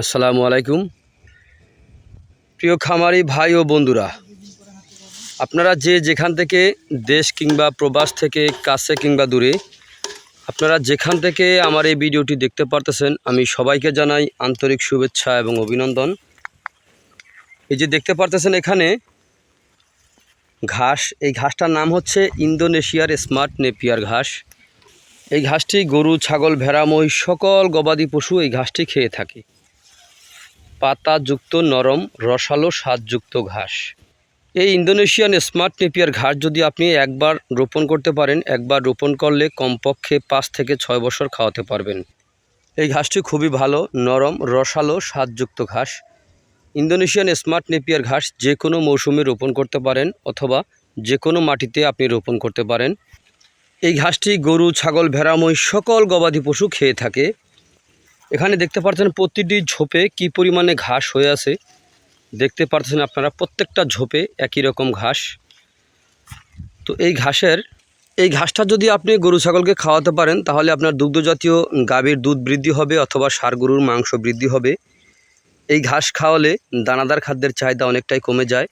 আসসালামু আলাইকুম। প্রিয় খামারি ভাই ও বন্ধুরা, আপনারা যে যেখান থেকে দেশ কিংবা প্রবাস থেকে কাছে কিংবা দূরে, আপনারা যেখান থেকে আমার এই ভিডিওটি দেখতে পারতেছেন, আমি সবাইকে জানাই আন্তরিক শুভেচ্ছা এবং অভিনন্দন। এই যে দেখতে পারতেছেন এখানে, ঘাস, এই ঘাসটার নাম হচ্ছে ইন্দোনেশিয়ার স্মার্ট নেপিয়ার ঘাস। এই ঘাসটি গরু, ছাগল, ভেড়া, মহিষ, সকল গবাদি পশু এই ঘাসটি খেয়ে থাকে। পাতাযুক্ত নরম, রসালো, স্বাদযুক্ত ঘাস। এই ইন্দোনেশিয়ান স্মার্ট নেপিয়ার ঘাস যদি আপনি একবার রোপণ করতে পারেন, একবার রোপণ করলে কমপক্ষে পাঁচ থেকে ছয় বছর খাওয়াতে পারবেন। এই ঘাসটি খুবই ভালো, নরম, রসালো, স্বাদযুক্ত ঘাস। ইন্দোনেশিয়ান স্মার্ট নেপিয়ার ঘাস যে কোনো মৌসুমে রোপণ করতে পারেন অথবা যে কোনো মাটিতে আপনি রোপণ করতে পারেন। এই ঘাসটি গরু, ছাগল, ভেড়া, মহিষ সকল গবাদি পশু খেয়ে থাকে। এখানে দেখতে পাচ্ছেন প্রতিটি ঝোপে কি পরিমাণে ঘাস হয়ে আছে। দেখতে পাচ্ছেন আপনারা প্রত্যেকটা ঝোপে একই রকম ঘাস। তো এই ঘাসের, এই ঘাসটা যদি আপনি গরু ছাগলকে খাওয়াতে পারেন, তাহলে আপনার দুগ্ধজাতীয় গাভীর দুধ বৃদ্ধি হবে অথবা সার গরুর মাংস বৃদ্ধি হবে। এই ঘাস খাওয়ালে দানাদার খাদ্যের চাহিদা অনেকটাই কমে যায়।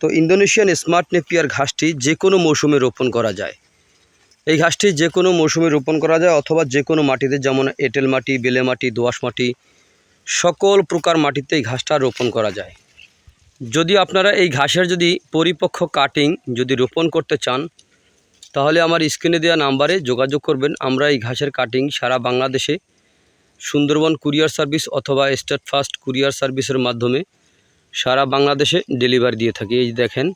তো ইন্দোনেশিয়ান স্মার্ট নেপিয়ার ঘাসটি যে কোনো মৌসুমে রোপণ করা যায়। এই ঘাসটি যে কোনো মৌসুমে রোপণ করা যায় অথবা যে কোনো মাটিতে, যেমন এঁটেল মাটি, বেলে মাটি দোআঁশ মাটি, সকল প্রকার মাটিতে এই ঘাসটা রোপণ করা যায়। যদি আপনারা এই ঘাসের যদি পরিপক্ক কাটিং যদি রোপণ করতে চান, তাহলে আমার স্ক্রিনে দেওয়া নাম্বারে যোগাযোগ করবেন। আমরা এই ঘাসের কাটিং সারা বাংলাদেশে সুন্দরবন কুরিয়ার সার্ভিস অথবা স্টেট ফাস্ট কুরিয়ার সার্ভিসের মাধ্যমে সারা বাংলাদেশে ডেলিভারি দিয়ে থাকি। এই দেখেন,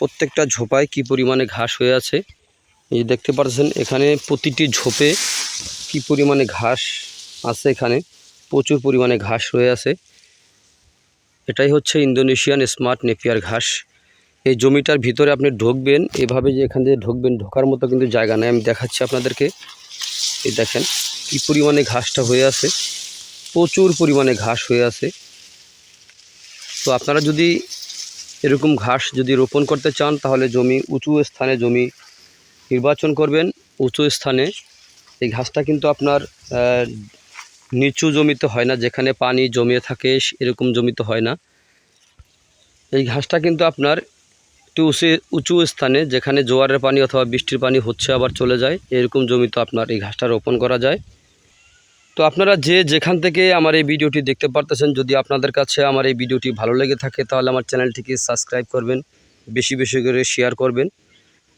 প্রত্যেকটা ঝোপায় কি পরিমাণে ঘাস হয়ে আছে। এই দেখতে পাচ্ছেন এখানে প্রতিটি ঝোপে কি পরিমাণে ঘাস আছে এখানে? প্রচুর পরিমাণে ঘাস রয়ে আছে। এটাই হচ্ছে ইন্দোনেশিয়ান স্মার্ট নেপিয়ার ঘাস। এই জমিটার ভিতরে আপনি ঢুকবেন, এভাবে যে এখান থেকে ঢুকবেন, ঢোকার মতো কিন্তু জায়গা নেই। আমি দেখাচ্ছি আপনাদেরকে। এই দেখেন কি পরিমাণে ঘাসটা হয়ে আছে। প্রচুর পরিমাণে ঘাস হয়ে আছে। তো আপনারা যদি এরকম ঘাস যদি রোপণ করতে চান, তাহলে জমি, উঁচু স্থানে জমি নির্বাচন করবেন উঁচু স্থানে। এই ঘাসটা কিন্তু আপনার নিচু জমিতে হয় না, যেখানে পানি জমিয়ে থাকে এরকম জমিতে হয় না। এই ঘাসটা কিন্তু আপনার একটু উঁচু উঁচু স্থানে, যেখানে জোয়ারের পানি অথবা বৃষ্টির পানি হচ্ছে আবার চলে যায়, এরকম জমিতে আপনার এই ঘাসটা রোপণ করা যায়। তো আপনারা যে যেখান থেকে আমার এই ভিডিওটি দেখতে পারতেছেন, যদি আপনাদের কাছে আমার এই ভিডিওটি ভালো লেগে থাকে, তাহলে আমার চ্যানেলটিকে সাবস্ক্রাইব করবেন, বেশি বেশি করে শেয়ার করবেন।